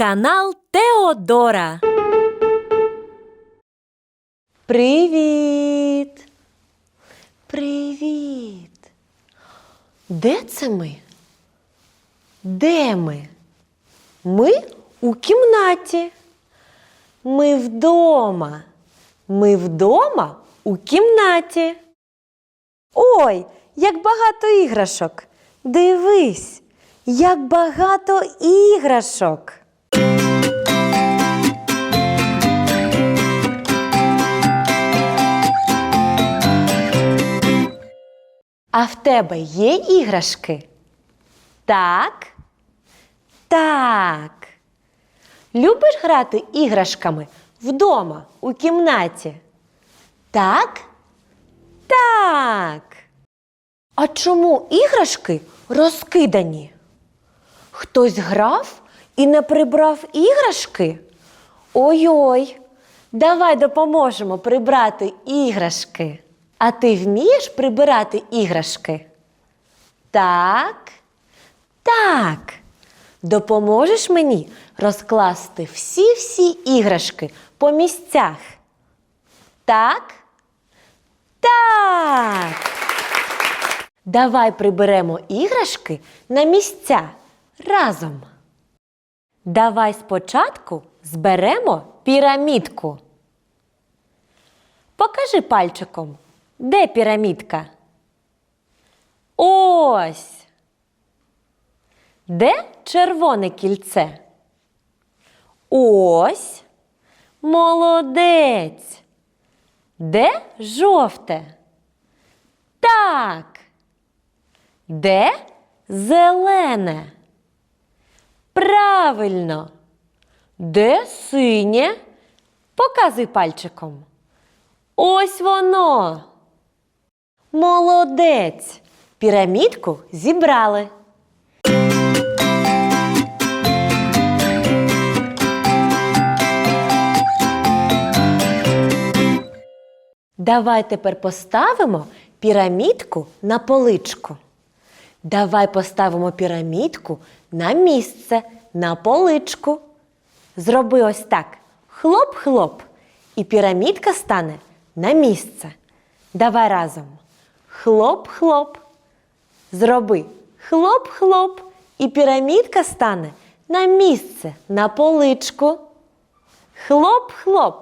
Канал Теодора. Привіт. Привіт. Де це ми? Де ми? Ми у кімнаті. Ми вдома. Ми вдома у кімнаті. Ой, як багато іграшок. Дивись, як багато іграшок. А в тебе є іграшки? Так. Так. Любиш грати іграшками вдома, у кімнаті? Так? Так. А чому іграшки розкидані? Хтось грав і не прибрав іграшки? Ой-ой, давай допоможемо прибрати іграшки. А ти вмієш прибирати іграшки? Так. Так. Допоможеш мені розкласти всі-всі іграшки по місцях? Так? Так. Давай приберемо іграшки на місця разом. Давай спочатку зберемо пірамідку. Покажи пальчиком, де пірамідка? Ось. Де червоне кільце? Ось. Молодець. Де жовте? Так. Де зелене? Правильно. Де синє? Показуй пальчиком. Ось воно. Молодець. Пірамідку зібрали. Давай тепер поставимо пірамідку на поличку. Давай поставимо пірамідку на місце, на поличку. Зроби ось так: хлоп-хлоп, і пірамідка стане на місце. Давай разом. Хлоп-хлоп. Зроби хлоп-хлоп, і пірамідка стане на місце, на поличку. Хлоп-хлоп.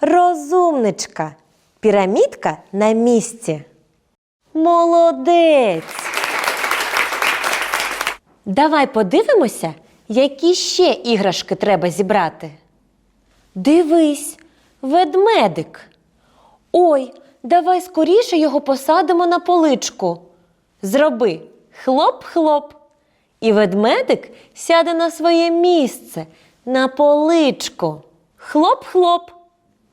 Розумничка. Пірамідка на місці. Молодець. Давай подивимося, які ще іграшки треба зібрати. Дивись, ведмедик. Ой, давай скоріше його посадимо на поличку. Зроби хлоп-хлоп. І ведмедик сяде на своє місце на поличку. Хлоп-хлоп.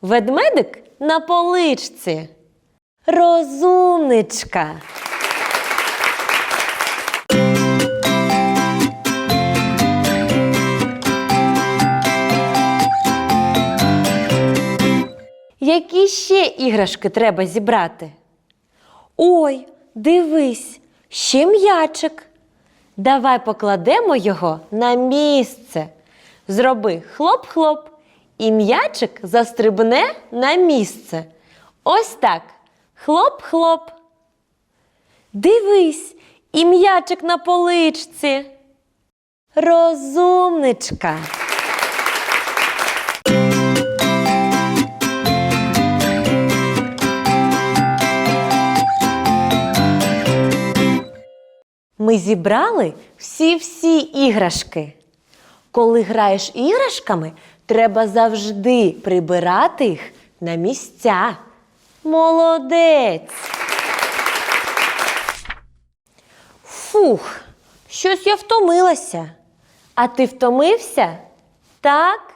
Ведмедик на поличці. Розумничка. Які ще іграшки треба зібрати? Ой, дивись, ще м'ячик. Давай покладемо його на місце. Зроби хлоп-хлоп, і м'ячик застрибне на місце. Ось так. Хлоп-хлоп. Дивись, і м'ячик на поличці. Розумничка. Ми зібрали всі-всі іграшки. Коли граєш іграшками, треба завжди прибирати їх на місця. Молодець. Фух, щось я втомилася. А ти втомився? Так,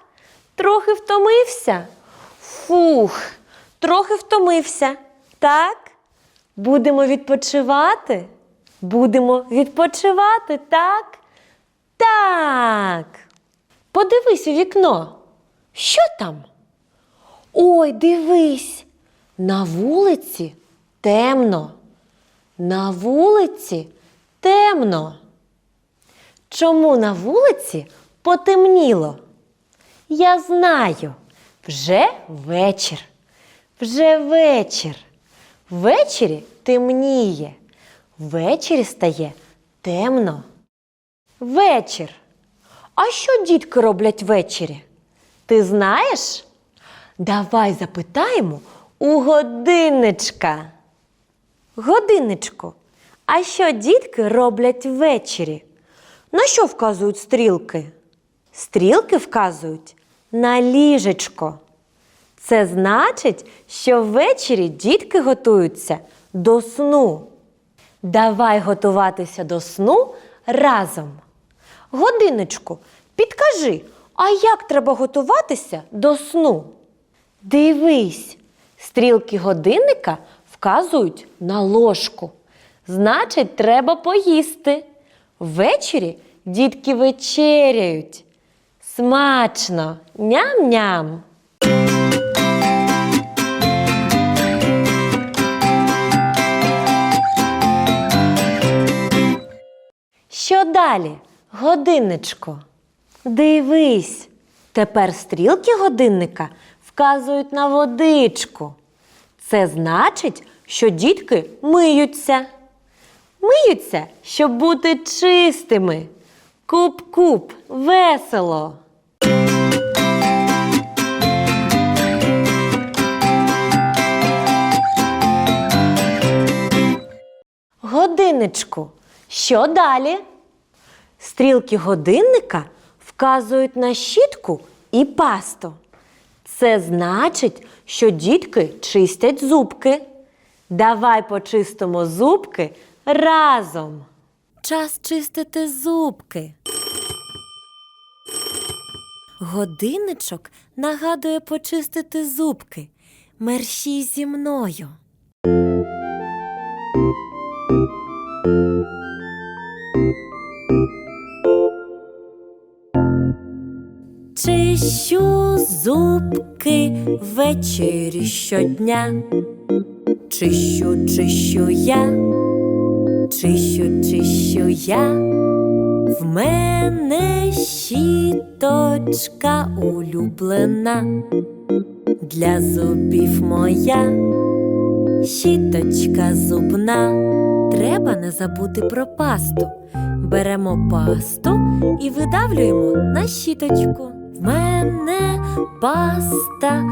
трохи втомився. Фух, трохи втомився. Так? Будемо відпочивати? Будемо відпочивати, так? Так. Подивись у вікно. Що там? Ой, дивись. На вулиці темно. На вулиці темно. Чому на вулиці потемніло. Я знаю, вже вечір, вже вечір. Ввечері темніє, ввечері стає темно. Вечір. А що дітки роблять ввечері? Ти знаєш? Давай запитаємо у годинничка. Годинничку, а що дітки роблять ввечері? На що вказують стрілки? Стрілки вказують на ліжечко. Це значить, що ввечері дітки готуються до сну. Давай готуватися до сну разом. Годинничку, підкажи, а як треба готуватися до сну? Дивись, стрілки годинника вказують на ложку. Значить, треба поїсти. Ввечері дітки вечеряють. Смачно! Ням-ням! Далі? Годинничко. Дивись. Тепер стрілки годинника вказують на водичку. Це значить, що дітки миються. Миються, щоб бути чистими. Куп-куп, весело. Годинничку. Що далі? Стрілки годинника вказують на щітку і пасту. Це значить, що дітки чистять зубки. Давай почистимо зубки разом. Час чистити зубки. Годинничок нагадує почистити зубки. Мерщій зі мною. Чищу зубки ввечері щодня. Чищу, чищу я, чищу, чищу я. В мене щіточка улюблена. Для зубів моя щіточка зубна. Треба не забути про пасту. Беремо пасту і видавлюємо на щіточку. В мене паста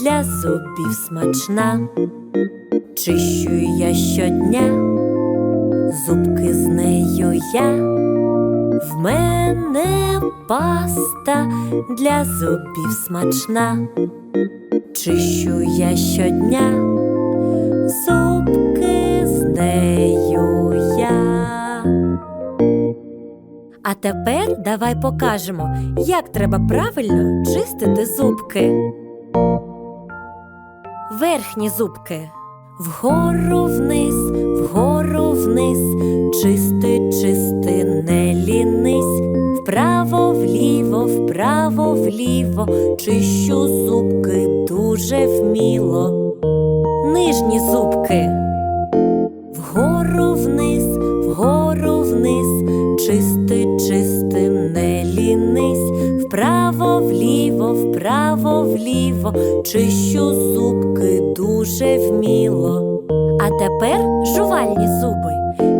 для зубів смачна. Чищу я щодня, зубки з нею я. В мене паста для зубів смачна. Чищу я щодня, зубки з нею А тепер давай покажемо, як треба правильно чистити зубки. Верхні зубки. Вгору вниз, вгору вниз, чисти, чисти, не лінись, вправо вліво, вправо вліво, чищу зубки дуже вміло. Нижні зубки. Вгору вниз, вліво, чищу зубки дуже вміло. А тепер жувальні зуби,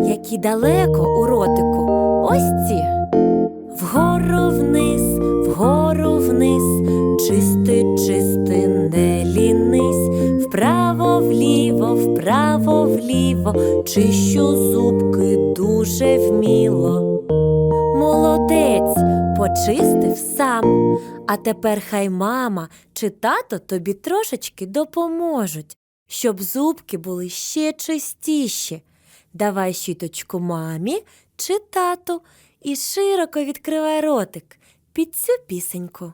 які далеко у ротику. Ось ці. Вгору вниз, вгору вниз, чисти, чисти, не лінись, вправо вліво, вправо вліво, чищу зубки дуже вміло. Молодець, почистив сам. А тепер хай мама чи тато тобі трошечки допоможуть, щоб зубки були ще чистіші. Давай щіточку мамі чи тату і широко відкривай ротик під цю пісеньку.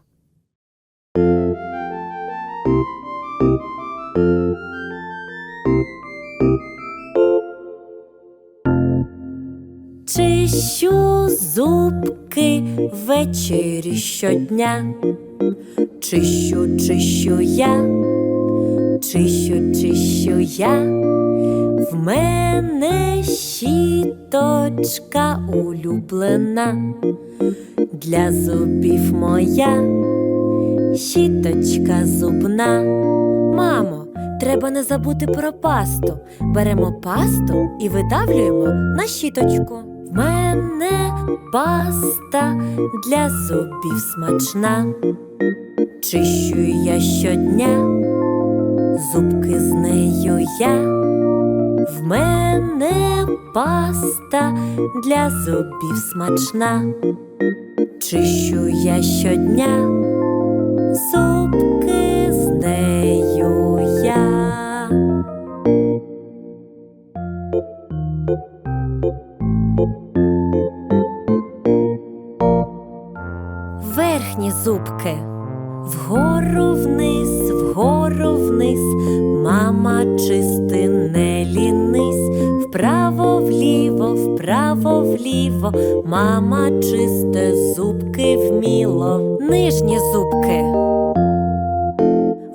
Чищу зубки ввечері щодня. Чищу, чищу я, чищу, чищу я. В мене щіточка улюблена. для зубів моя, щіточка зубна. Мамо, треба не забути про пасту. Беремо пасту і видавлюємо на щіточку. В мене паста для зубів смачна. Чищу я щодня, зубки з нею я. В мене паста для зубів смачна. Чищу я щодня, мама чисте зубки вміло, нижні зубки.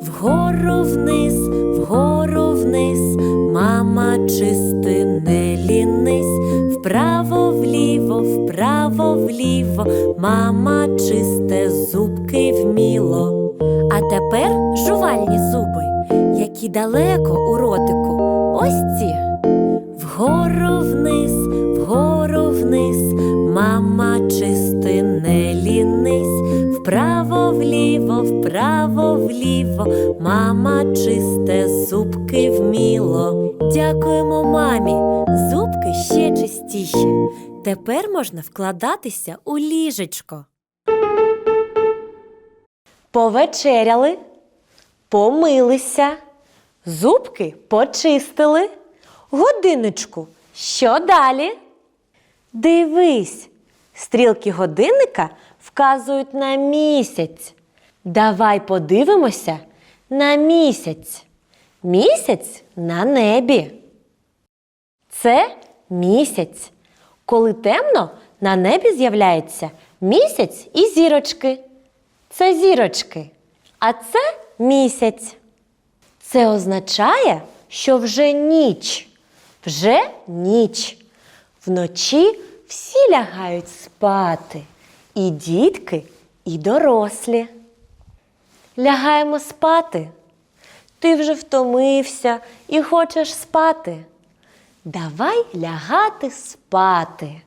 Вгору вниз, вгору вниз, мама чисти не лінись, вправо вліво, вправо вліво, мама чисте зубки вміло. А тепер жувальні зуби, які далеко у ротику. Ось ці. Вліво, вправо вліво, мама чисте зубки вміло. Дякуємо мамі, зубки ще чистіші. Тепер можна вкладатися у ліжечко. Повечеряли, помилися, зубки почистили. Годиночку, що далі? Дивись, стрілки годинника вказують на місяць. Давай подивимося на місяць. Місяць на небі. Це місяць. Коли темно, на небі з'являється місяць і зірочки. Це зірочки. А це місяць. Це означає, що вже ніч. Вже ніч. Вночі всі лягають спати. І дітки, і дорослі. Лягаємо спати. Ти вже втомився і хочеш спати. Давай лягати спати.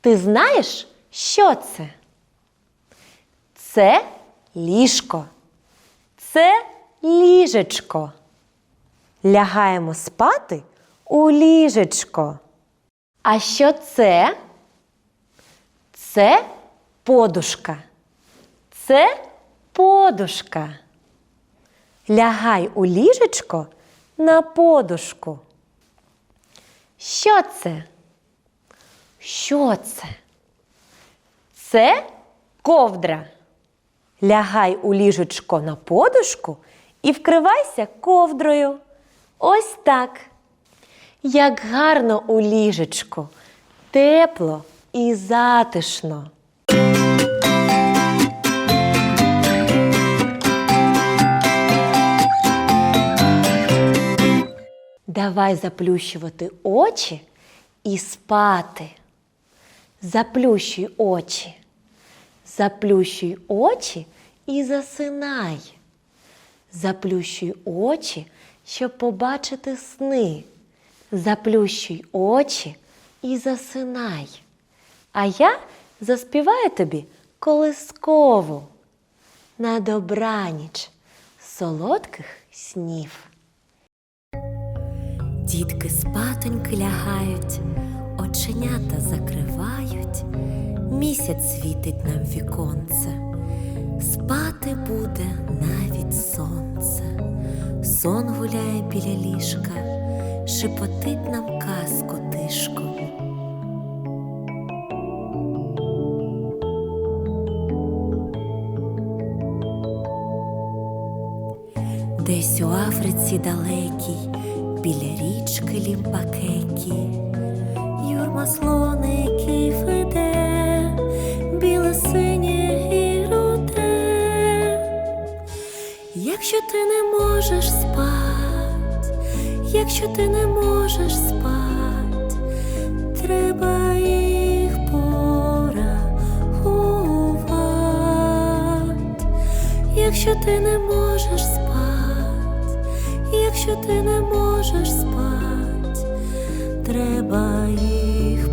Ти знаєш, що це? Це ліжко. Це ліжечко. Лягаємо спати у ліжечко. А що це? Це подушка. Це подушка. Лягай у ліжечко на подушку. Що це? Що це? Це ковдра. Лягай у ліжечко на подушку і вкривайся ковдрою. Ось так. Як гарно у ліжечку, тепло і затишно. Давай заплющувати очі і спати. Заплющуй очі. Заплющуй очі і засинай. Заплющуй очі, щоб побачити сни. Заплющуй очі і засинай. А я заспіваю тобі колискову. На добраніч солодких снів. Дітки спатоньки лягають, оченята закривають, місяць світить нам віконце, спати буде навіть сонце, сон гуляє біля ліжка, шепотить нам казку тишком. Десь у Африці далекій, біля річки лімпакекі, юрма слоників іде, біле синє і руде. Якщо ти не можеш спати, якщо ти не можеш спати, треба їх порахувати, якщо ти не можеш спати, якщо ти не можеш спать, треба їх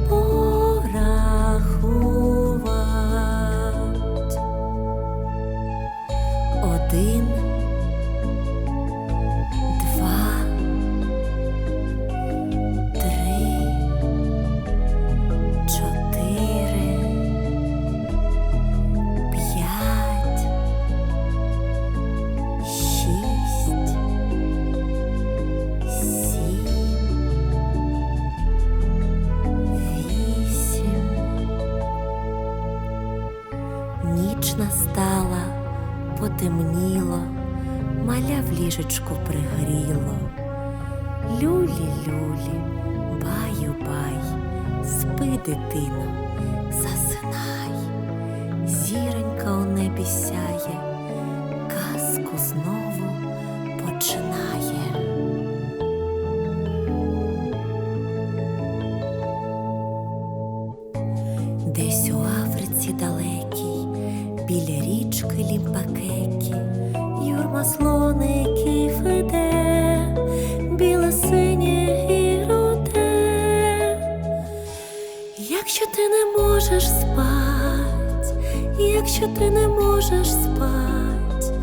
якщо ти не можеш спать,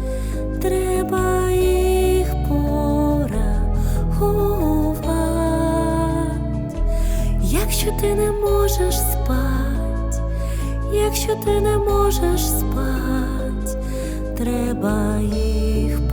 треба їх порахувати. Якщо ти не можеш спать, якщо ти не можеш спать, треба їх